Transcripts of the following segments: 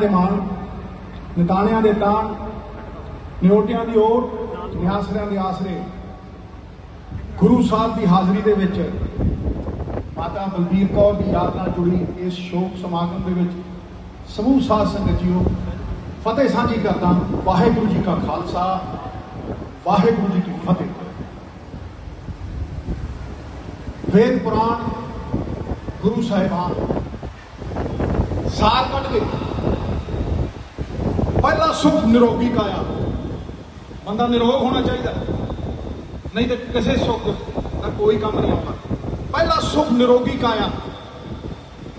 ਦੇ ਮਾਣ ਨਿਤਾਣਿਆਂ ਦੇ ਤਾਣ ਨਿਉਟਿਆਂ ਦੀ ਓਟ, ਨਿਆਸਰਿਆਂ ਦੇ ਆਸਰੇ। ਗੁਰੂ ਸਾਹਿਬ ਦੀ ਹਾਜ਼ਰੀ ਦੇ ਵਿੱਚ ਮਾਤਾ ਬਲਬੀਰ ਕੌਰ ਦੀ ਯਾਦ ਨਾਲ ਜੁੜੀ ਇਸ ਸ਼ੋਕ ਸਮਾਗਮ ਦੇ ਵਿੱਚ ਸਮੂਹ ਸਾਧ ਸੰਗਤ ਜੀਓ, ਫਤਿਹ ਸਾਂਝੀ ਕਰਦਾ ਵਾਹਿਗੁਰੂ ਜੀ ਕਾ ਖਾਲਸਾ, ਵਾਹਿਗੁਰੂ ਜੀ ਕੀ ਫਤਿਹ। ਵੇਦ ਪੁਰਾਣ ਗੁਰੂ ਸਾਹਿਬਾਨ, ਸਾਰ ਕੱਢ ਕੇ ਪਹਿਲਾ ਸੁਖ ਨਿਰੋਗੀ ਕਾਇਆ ਬੰਦਾ ਨਿਰੋਗ ਹੋਣਾ ਚਾਹੀਦਾ। ਨਹੀਂ ਤੇ ਕਿਸੇ ਸੁੱਖ ਦਾ ਕੋਈ ਕੰਮ ਨਹੀਂ ਆਉਂਦਾ ਪਹਿਲਾ ਸੁਖ ਨਿਰੋਗੀ ਕਾਇਆ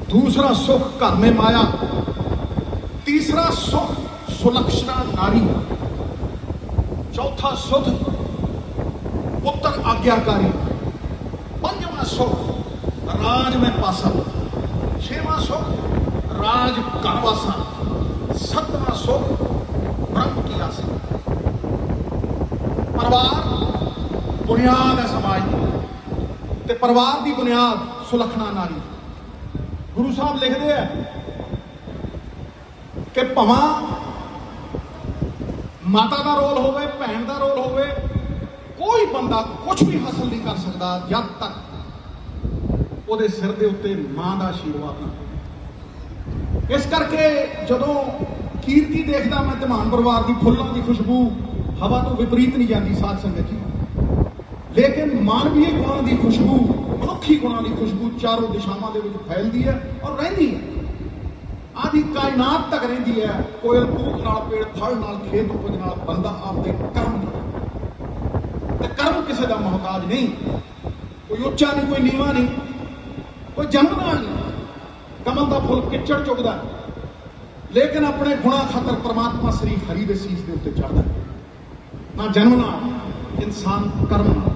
ਦੂਸਰਾ ਸੁਖ ਘਰ ਮੇ ਮਾਇਆ। ਤੀਸਰਾ ਸੁਖ ਸੁਲਕਸ਼ਣਾ ਨਾਰੀ। ਚੌਥਾ ਸੁਖ ਪੁੱਤਰ ਆਗਿਆਕਾਰੀ। ਪੰਜਵਾਂ ਸੁਖ ਰਾਜ ਮੈਂ ਪਾਸਾ। ਛੇਵਾਂ ਸੁਖ ਰਾਜ ਘਰ ਵਾਸਾ ਸੱਤਵਾਂ ਸੁਖ ਬ੍ਰਹਮ ਕੀ ਆਸਾ ਪਰਿਵਾਰ, ਬੁਨਿਆਦ ਹੈ ਸਮਾਜ ਦੀ। ਤੇ ਪਰਿਵਾਰ ਦੀ ਬੁਨਿਆਦ ਸੁਲਖਣਾ ਨਾਰੀ ਗੁਰੂ ਸਾਹਿਬ ਲਿਖਦੇ ਆ ਕਿ ਭਵਾਂ ਮਾਤਾ ਦਾ ਰੋਲ ਹੋਵੇ, ਭੈਣ ਦਾ ਰੋਲ ਹੋਵੇ, ਕੋਈ ਬੰਦਾ ਕੁਝ ਵੀ ਹਾਸਲ ਨਹੀਂ ਕਰ ਸਕਦਾ ਜਦ ਤੱਕ ਉਹਦੇ ਸਿਰ ਦੇ ਉੱਤੇ ਮਾਂ ਦਾ ਆਸ਼ੀਰਵਾਦ ਨਾ ਇਸ ਕਰਕੇ ਜਦੋਂ ਕੀਰਤੀ ਦੇਖਦਾ ਮੈਂ ਧਮਾਨ ਪਰਿਵਾਰ ਦੀ ਫੁੱਲਾਂ ਦੀ ਖੁਸ਼ਬੂ, ਹਵਾ ਤੋਂ ਵਿਪਰੀਤ ਨਹੀਂ ਜਾਂਦੀ ਸਾਧ ਸੰਗਤ ਜੀ। ਲੇਕਿਨ ਮਾਨਵੀ ਗੁਣਾਂ ਦੀ ਖੁਸ਼ਬੂ, ਮਨੁੱਖੀ ਗੁਣਾਂ ਦੀ ਖੁਸ਼ਬੂ ਚਾਰੋਂ ਦਿਸ਼ਾਵਾਂ ਦੇ ਵਿੱਚ ਫੈਲਦੀ ਹੈ ਔਰ ਰਹਿੰਦੀ ਹੈ। ਆਦੀ ਕਾਇਨਾਤ ਤੱਕ ਰਹਿੰਦੀ ਹੈ, ਕੋਇਲ ਕੂਕ ਨਾਲ, ਪੇੜ ਫਲ ਨਾਲ, ਖੇਤ ਉਪਜ ਨਾਲ ਬੰਦਾ ਆਪਦੇ ਕਰਮ ਤੇ ਕਰਮ ਕਿਸੇ ਦਾ ਮਹਤਾਜ ਨਹੀਂ। ਕੋਈ ਉੱਚਾ ਨਹੀਂ, ਕੋਈ ਨੀਵਾਂ ਨਹੀਂ। ਕੋਈ ਜਨਮ ਨਾਲ ਨਹੀਂ। ਕਮਲ ਦਾ ਫੁੱਲ ਕਿੱਚੜ ਚੁਗਦਾ ਲੇਕਿਨ ਆਪਣੇ ਗੁਣਾ ਖਾਤਰ ਪ੍ਰਮਾਤਮਾ ਸ੍ਰੀ ਹਰੀ ਦੇ ਸੀਸ ਦੇ ਉੱਤੇ ਚੜਦਾ ਤਾਂ ਜਨਮ ਨਾਲ ਇਨਸਾਨ ਕਰਮ ਨਾਲ।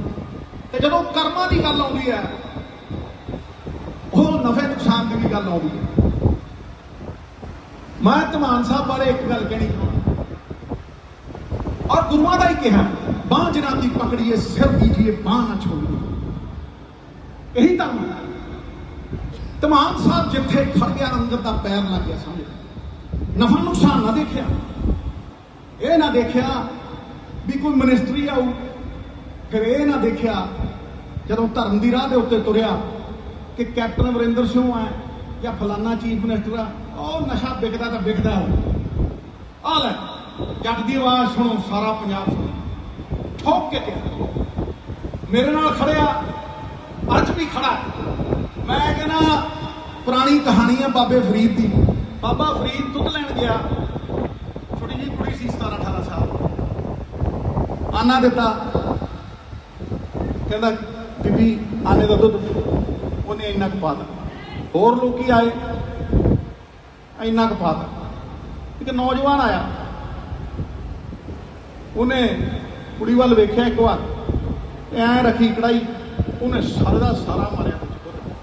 ਤੇ ਜਦੋਂ ਕਰਮਾਂ ਦੀ ਗੱਲ ਆਉਂਦੀ ਹੈ, ਉਹ ਨਫੇ ਨੁਕਸਾਨ ਦੀ ਵੀ ਗੱਲ ਆਉਂਦੀ ਹੈ। ਮੈਂ ਧਮਾਨ ਸਾਹਿਬ ਬਾਰੇ ਇੱਕ ਗੱਲ ਕਹਿਣੀ ਔਰ ਗੁਰੂਆਂ ਦਾ ਹੀ ਕਿਹਾ ਬਾਂਹ ਜਿਨ੍ਹਾਂ ਦੀ ਪਕੜੀਏ ਸਿਰ ਦੀਜੀਏ ਬਾਂਹ ਨਾ ਛੋੜੀਏ ਇਹੀ ਤਾਂ ਹੈ। ਧਮਾਨ ਸਾਹਿਬ ਜਿੱਥੇ ਖੜ ਗਿਆ ਅੰਦਰ ਦਾ ਪੈਰ ਲੱਗ ਗਿਆ, ਸਮਝ ਨਫਾ ਨੁਕਸਾਨ ਨਾ ਦੇਖਿਆ। ਇਹ ਨਾ ਦੇਖਿਆ ਵੀ ਕੋਈ ਮਿਨਿਸਟਰੀ ਆਊ। ਫਿਰ ਇਹ ਨਾ ਦੇਖਿਆ ਜਦੋਂ ਧਰਮ ਦੀ ਰਾਹ ਦੇ ਉੱਤੇ ਤੁਰਿਆ ਕਿ ਕੈਪਟਨ ਅਮਰਿੰਦਰ ਸਿੰਘ ਹੈ ਜਾਂ ਫਲਾਨਾ ਚੀਫ ਮਿਨਿਸਟਰ ਆ, ਉਹ ਨਸ਼ਾ ਵਿਕਦਾ ਤਾਂ ਵਿਕਦਾ ਆ ਲੈ, ਜੱਟ ਦੀ ਆਵਾਜ਼ ਸੁਣੋ, ਸਾਰਾ ਪੰਜਾਬ ਸੁਣੋ। ਠੋਕ ਕੇ ਕਿਹਾ। ਮੇਰੇ ਨਾਲ ਖੜਿਆ ਅੱਜ ਵੀ ਖੜਾ। ਮੈਂ ਕਹਿੰਦਾ, ਪੁਰਾਣੀ ਕਹਾਣੀ ਹੈ ਬਾਬੇ ਫਰੀਦ ਦੀ। ਬਾਬਾ ਫਰੀਦ ਦੁੱਧ ਲੈਣ ਗਿਆ। ਛੋਟੀ ਜਿਹੀ ਕੁੜੀ ਸੀ 17 18 ਸਾਲ। ਆਨਾ ਦਿੱਤਾ। ਕਹਿੰਦਾ ਬੀਬੀ ਆਨੇ ਦਾ ਦੁੱਧ ਉਹਨੇ ਇੰਨਾ ਕੁ ਪਾਤਾ ਹੋਰ ਲੋਕੀ ਆਏ ਇੰਨਾ ਕੁ ਪਾਤਾ ਇੱਕ ਨੌਜਵਾਨ ਆਇਆ। ਉਹਨੇ ਕੁੜੀ ਵੱਲ ਵੇਖਿਆ ਇੱਕ ਵਾਰ। ਐਂ ਰੱਖੀ ਕੜਾਈ ਉਹਨੇ ਸਾਰਾ ਸਾਰਾ ਮਾਰਿਆ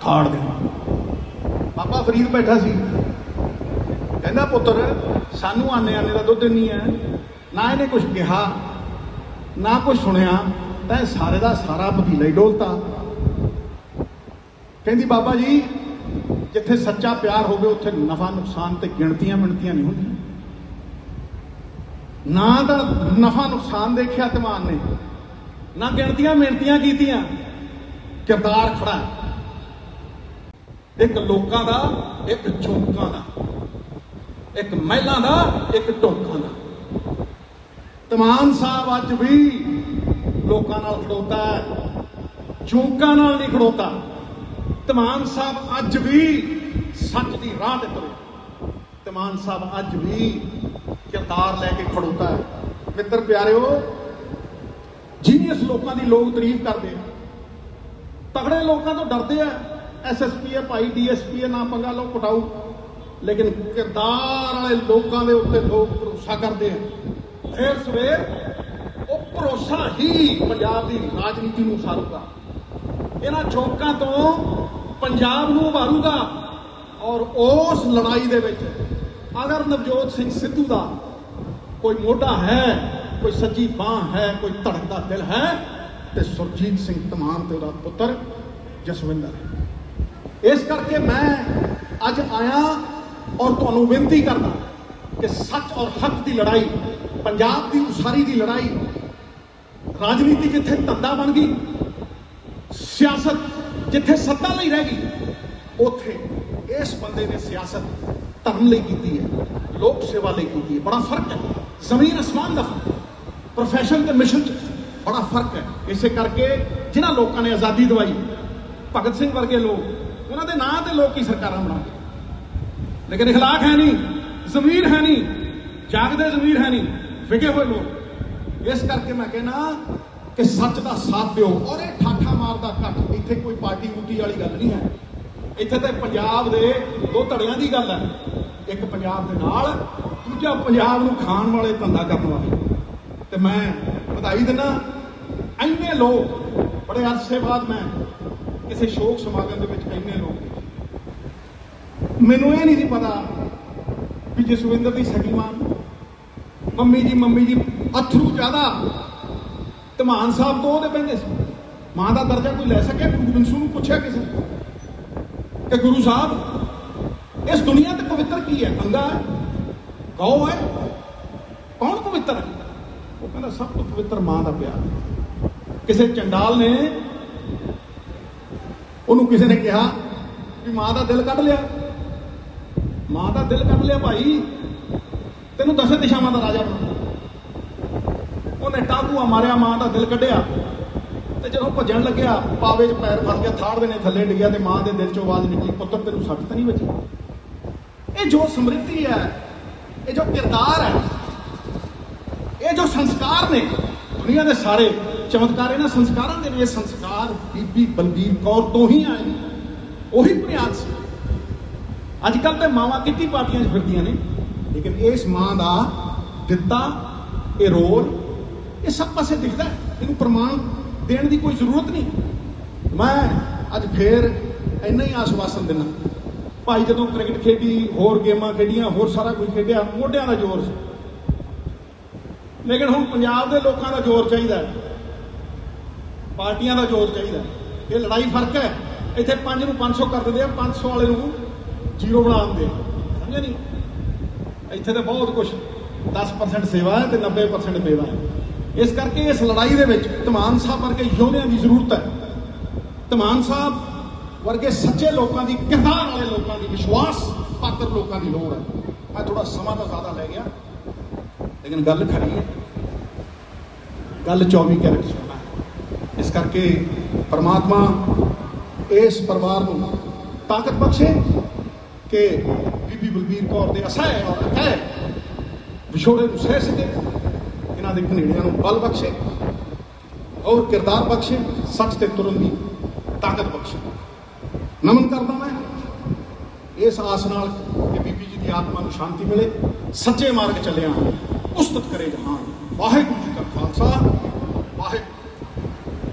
ਥਾੜ ਦੇ ਬਾਬਾ ਫਰੀਦ ਬੈਠਾ ਸੀ। ਕਹਿੰਦਾ, ਪੁੱਤਰ, ਸਾਨੂੰ ਆਨੇ ਆਨੇ ਦਾ ਦੁੱਧ ਨਹੀਂ ਹੈ। ਨਾ ਇਹਨੇ ਕੁਝ ਕਿਹਾ, ਨਾ ਕੁਝ ਸੁਣਿਆ, ਤਾਂ ਇਹ ਸਾਰੇ ਦਾ ਸਾਰਾ ਪਤੀਲਾ ਹੀ ਡੋਲਤਾ। ਕਹਿੰਦੀ, ਬਾਬਾ ਜੀ, ਜਿੱਥੇ ਸੱਚਾ ਪਿਆਰ ਹੋਵੇ, ਉੱਥੇ ਨਫਾ, ਨੁਕਸਾਨ ਤੇ ਗਿਣਤੀਆਂ ਮਿਣਤੀਆਂ ਨਹੀਂ ਹੁੰਦੀਆਂ। ਨਾ ਤਾਂ ਨਫਾ, ਨੁਕਸਾਨ ਦੇਖਿਆ ਧਮਾਨ ਨੇ, ਨਾ ਗਿਣਤੀਆਂ ਮਿਣਤੀਆਂ ਕੀਤੀਆਂ। ਕਿਰਦਾਰ ਖੜਾ ਇੱਕ ਲੋਕਾਂ ਦਾ, ਇੱਕ ਚੌਂਕਾਂ ਦਾ। ਇੱਕ ਮਹਿਲਾਂ ਦਾ, ਇੱਕ ਟੋਕਾਂ ਦਾ। ਤਮਾਨ ਸਾਹਿਬ ਅੱਜ ਵੀ ਲੋਕਾਂ ਨਾਲ ਖੜੋਤਾ ਹੈ, ਚੌਂਕਾਂ ਨਾਲ ਨਹੀਂ ਖੜੋਤਾ। ਤਮਾਨ ਸਾਹਿਬ ਅੱਜ ਵੀ ਸੱਚ ਦੀ ਰਾਹ ਤੇ ਤੁਰੇ। ਤਮਾਨ ਸਾਹਿਬ ਅੱਜ ਵੀ ਕਿਰਦਾਰ ਲੈ ਕੇ ਖੜੋਤਾ ਹੈ। ਮਿੱਤਰ ਪਿਆਰਿਓ ਜੀਨੀਅਸ ਲੋਕਾਂ ਦੀ ਲੋਕ ਤਾਰੀਫ ਕਰਦੇ ਆ। ਤਗੜੇ ਲੋਕਾਂ ਤੋਂ ਡਰਦੇ ਆ। ਐਸਐਸਪੀ ਹੈ, ਭਾਈ ਡੀਐਸਪੀ ਹੈ, ਨਾ ਪੰਗਾ ਲਓ ਪਟਾਊ ਲੇਕਿਨ ਕਿਰਦਾਰ ਵਾਲੇ ਲੋਕਾਂ ਦੇ ਉੱਤੇ ਲੋਕ ਭਰੋਸਾ ਕਰਦੇ ਆ। ਫੇਰ ਸਵੇਰ ਉਹ ਭਰੋਸਾ ਹੀ ਪੰਜਾਬ ਦੀ ਰਾਜਨੀਤੀ ਨੂੰ ਸਾਰੂਗਾ ਇਹਨਾਂ ਚੌਕਾਂ ਤੋਂ ਪੰਜਾਬ ਨੂੰ ਉਭਾਰੂਗਾ ਔਰ ਉਸ ਲੜਾਈ ਦੇ ਵਿੱਚ ਅਗਰ ਨਵਜੋਤ ਸਿੰਘ ਸਿੱਧੂ ਦਾ ਕੋਈ ਮੋਢਾ ਹੈ, ਕੋਈ ਸੱਜੀ ਬਾਹ ਹੈ, ਕੋਈ ਧੜਕਦਾ ਦਿਲ ਹੈ, ਤੇ ਸੁਰਜੀਤ ਸਿੰਘ ਤਮਾਨ ਤੇ ਉਹਦਾ ਪੁੱਤਰ ਜਸਵਿੰਦਰ। ਇਸ ਕਰਕੇ ਮੈਂ ਅੱਜ ਆਇਆ ਔਰ ਤੁਹਾਨੂੰ ਬੇਨਤੀ ਕਰਦਾ ਕਿ ਸੱਚ ਔਰ ਹੱਕ ਦੀ ਲੜਾਈ, ਪੰਜਾਬ ਦੀ ਉਸਾਰੀ ਦੀ ਲੜਾਈ, ਰਾਜਨੀਤੀ ਜਿੱਥੇ ਧੰਦਾ ਬਣ ਗਈ, ਸਿਆਸਤ ਜਿੱਥੇ ਸੱਤਾ ਲਈ ਰਹਿ ਗਈ, ਉੱਥੇ ਇਸ ਬੰਦੇ ਨੇ ਸਿਆਸਤ ਧਰਮ ਲਈ ਕੀਤੀ ਹੈ, ਲੋਕ ਸੇਵਾ ਲਈ ਕੀਤੀ ਹੈ। ਬੜਾ ਫ਼ਰਕ ਹੈ। ਜ਼ਮੀਨ ਅਸਮਾਨ ਦਾ ਫ਼ਰਕ ਪ੍ਰੋਫੈਸ਼ਨ ਤੇ ਮਿਸ਼ਨ 'ਚ ਬੜਾ ਫ਼ਰਕ ਹੈ। ਇਸੇ ਕਰਕੇ ਜਿਨ੍ਹਾਂ ਲੋਕਾਂ ਨੇ ਆਜ਼ਾਦੀ ਦਵਾਈ, ਭਗਤ ਸਿੰਘ ਵਰਗੇ ਲੋਕ, ਉਹਨਾਂ ਦੇ ਨਾਂ ਤੇ ਲੋਕ ਹੀ ਸਰਕਾਰਾਂ ਬਣਾ ਗਏ ਲੇਕਿਨ اخلاق ਹੈ ਨਹੀਂ ਜ਼ਮੀਰ ਹੈ ਨਹੀਂ ਜਾਗਦੇ ਜ਼ਮੀਰ ਹੈ ਨਹੀਂ ਵਿਗੇ ਹੋਏ ਲੋਕ ਇਸ ਕਰਕੇ ਮੈਂ ਕਹਿੰਦਾ ਕਿ ਸੱਚ ਦਾ ਸਾਥ ਦਿਓ ਔਰ ਇਹ ਠਾਠਾ ਮਾਰਦਾ ਘੱਟ ਇੱਥੇ ਕੋਈ ਪਾਰਟੀ ਉਟੀ ਵਾਲੀ ਗੱਲ ਨਹੀਂ ਹੈ ਇੱਥੇ ਤੇ ਪੰਜਾਬ ਦੇ ਦੋ ਧੜਿਆਂ ਦੀ ਗੱਲ ਹੈ ਇੱਕ ਪੰਜਾਬ ਦੇ ਨਾਲ ਦੂਜਾ ਪੰਜਾਬ ਨੂੰ ਖਾਣ ਵਾਲੇ ਧੰਦਾ ਕਰਨ ਵਾਲੇ ਤੇ ਮੈਂ ਵਧਾਈ ਦਿੰਦਾ ਇੰਨੇ ਲੋਕ ਬੜੇ ਅਰਸੇ ਬਾਅਦ ਮੈਂ ਕਿਸੇ ਸ਼ੋਕ ਸਮਾਗਮ ਦੇ ਵਿੱਚ ਇੰਨੇ ਲੋਕ ਦੇਖੇ। ਮੈਨੂੰ ਇਹ ਨਹੀਂ ਸੀ ਪਤਾ ਵੀ ਜਸਵਿੰਦਰ ਦੀ ਸਗੀ ਮਾਂ ਮੰਮੀ ਜੀ ਮੰਮੀ ਜੀ, ਅਥਰੂ ਜ਼ਿਆਦਾ। ਧਮਾਨ ਸਾਹਿਬ ਤੋਂ ਉਹਦੇ ਪੈਂਦੇ ਸੀ। ਮਾਂ ਦਾ ਦਰਜਾ ਕੋਈ ਲੈ ਸਕਿਆ ਗੁਰੂ ਨੂੰ ਪੁੱਛਿਆ ਕਿਸੇ ਕਿ ਗੁਰੂ ਸਾਹਿਬ, ਇਸ ਦੁਨੀਆ ਤੇ ਪਵਿੱਤਰ ਕੀ ਹੈ? ਅੰਗਾ ਹੈ? ਗਊ ਹੈ? ਕੌਣ ਪਵਿੱਤਰ ਹੈ? ਉਹ ਕਹਿੰਦਾ, ਸਭ ਤੋਂ ਪਵਿੱਤਰ ਮਾਂ ਦਾ ਪਿਆਰ। ਕਿਸੇ ਚੰਡਾਲ ਨੇ ਉਹਨੂੰ ਕਿਸੇ ਨੇ ਕਿਹਾ ਵੀ ਮਾਂ ਦਾ ਦਿਲ ਕੱਢ ਲਿਆ। ਮਾਂ ਦਾ ਦਿਲ ਕੱਢ ਲਿਆ ਭਾਈ। ਤੈਨੂੰ ਦਸੇ ਦਿਸ਼ਾਵਾਂ ਦਾ ਰਾਜਾ ਬਣਾ ਉਹਨੇ ਟਾਕੂਆ ਮਾਰਿਆ, ਮਾਂ ਦਾ ਦਿਲ ਕੱਢਿਆ। ਤੇ ਜਦੋਂ ਭੱਜਣ ਲੱਗਿਆ, ਪਾਵੇ 'ਚ ਪੈਰ ਫਸ ਗਿਆ, ਥਾੜ ਦੇ ਨੇ ਥੱਲੇ ਡਿੱਗਿਆ ਤੇ ਮਾਂ ਦੇ ਦਿਲ 'ਚੋਂ ਆਵਾਜ਼ ਨਿਕਲੀ, ਪੁੱਤਰ, ਤੈਨੂੰ ਸੱਟ ਤਾਂ ਨਹੀਂ ਵੱਜੀ ਇਹ ਜੋ ਸਮ੍ਰਿਤੀ ਹੈ, ਇਹ ਜੋ ਕਿਰਦਾਰ ਹੈ, ਇਹ ਜੋ ਸੰਸਕਾਰ ਨੇ, ਦੁਨੀਆ ਦੇ ਸਾਰੇ, ਚਮਤਕਾਰ ਇਹਨਾਂ ਸੰਸਕਾਰਾਂ ਦੇ ਨੇ ਇਹ ਸੰਸਕਾਰ ਬੀਬੀ ਬਲਬੀਰ ਕੌਰ ਤੋਂ ਹੀ ਆਏ ਨੇ। ਉਹੀ ਬੁਨਿਆਦ ਸੀ ਅੱਜ ਕੱਲ ਤੇ ਮਾਵਾਂ ਕਿੱਤੀ ਪਾਰਟੀਆਂ 'ਚ ਫਿਰਦੀਆਂ ਨੇ। ਲੇਕਿਨ ਇਸ ਮਾਂ ਦਾ ਦਿੱਤਾ, ਇਹ ਰੋਲ, ਇਹ ਸਭ ਪਾਸੇ ਦਿਖਦਾ ਹੈ। ਇਹਨੂੰ ਪ੍ਰਮਾਣ ਦੇਣ ਦੀ ਕੋਈ ਜ਼ਰੂਰਤ ਨਹੀਂ। ਮੈਂ ਅੱਜ ਫੇਰ ਇੰਨਾ ਹੀ ਆਸ਼ਵਾਸਨ ਦਿੰਦਾ। ਭਾਈ ਜਦੋਂ ਕ੍ਰਿਕਟ ਖੇਡੀ, ਹੋਰ ਗੇਮਾਂ ਖੇਡੀਆਂ, ਹੋਰ ਸਾਰਾ ਕੁਝ ਖੇਡਿਆ, ਮੋਢਿਆਂ ਦਾ ਜ਼ੋਰ ਸੀ। ਲੇਕਿਨ ਹੁਣ ਪੰਜਾਬ ਦੇ ਲੋਕਾਂ ਦਾ ਜ਼ੋਰ ਚਾਹੀਦਾ ਹੈ। ਪਾਰਟੀਆਂ ਦਾ ਜ਼ੋਰ ਚਾਹੀਦਾ ਇਹ ਲੜਾਈ ਫ਼ਰਕ ਹੈ। ਇੱਥੇ 5 ਨੂੰ 500 ਕਰ ਦਿੰਦੇ ਆ 500 ਵਾਲੇ ਨੂੰ ਜ਼ੀਰੋ ਬਣਾ ਦਿੰਦੇ ਆ ਸਮਝਿਆ ਨਹੀਂ? ਇੱਥੇ ਤਾਂ ਬਹੁਤ ਕੁਝ 10% ਸੇਵਾ ਹੈ ਤੇ 90% ਬੇਵਾ ਹੈ। ਇਸ ਕਰਕੇ ਇਸ ਲੜਾਈ ਦੇ ਵਿੱਚ ਧਮਾਨ ਸਾਹਿਬ ਵਰਗੇ ਯੋਧਿਆਂ ਦੀ ਜ਼ਰੂਰਤ ਹੈ। ਧਮਾਨ ਸਾਹਿਬ ਵਰਗੇ ਸੱਚੇ ਲੋਕਾਂ ਦੀ, ਕਿਰਦਾਰ ਵਾਲੇ ਲੋਕਾਂ ਦੀ ਵਿਸ਼ਵਾਸ ਪਾਤਰ ਲੋਕਾਂ ਦੀ ਲੋੜ ਹੈ। ਮੈਂ ਥੋੜਾ ਸਮਾਂ ਤਾਂ ਜ਼ਿਆਦਾ ਲੈ ਗਿਆ, ਲੇਕਿਨ ਗੱਲ ਖਰੀ ਹੈ। ਗੱਲ 24 ਕੈਰਟ ਸੁਣਨਾ ਹੈ। ਇਸ ਕਰਕੇ ਪਰਮਾਤਮਾ ਇਸ ਪਰਿਵਾਰ ਨੂੰ ਤਾਕਤ ਬਖਸ਼ੇ ਕਿ ਬੀਬੀ ਬਲਬੀਰ ਕੌਰ ਦੇ ਅਸਹਿ ਔਰ ਅਕਹਿ ਵਿਛੋੜੇ ਨੂੰ ਸਹਿ ਸਕੇ, ਇਹਨਾਂ ਦੇ ਘਨੇੜਿਆਂ ਨੂੰ ਬਲ ਬਖਸ਼ੇ ਔਰ ਕਿਰਦਾਰ ਬਖਸ਼ੇ, ਸੱਚ ਤੇ ਤੁਰਨ ਦੀ ਤਾਕਤ ਬਖਸ਼ੇ। ਨਮਨ ਕਰਦਾ ਮੈਂ ਇਸ ਆਸ ਨਾਲ ਕਿ ਬੀਬੀ ਜੀ ਦੀ ਆਤਮਾ ਨੂੰ ਸ਼ਾਂਤੀ ਮਿਲੇ, ਸੱਚੇ ਮਾਰਗ ਚੱਲਿਆ, ਉਸਤਤ ਕਰੇ ਜਹਾਨ। ਵਾਹਿਗੁਰੂ ਜੀ ਕਾ ਖਾਲਸਾ।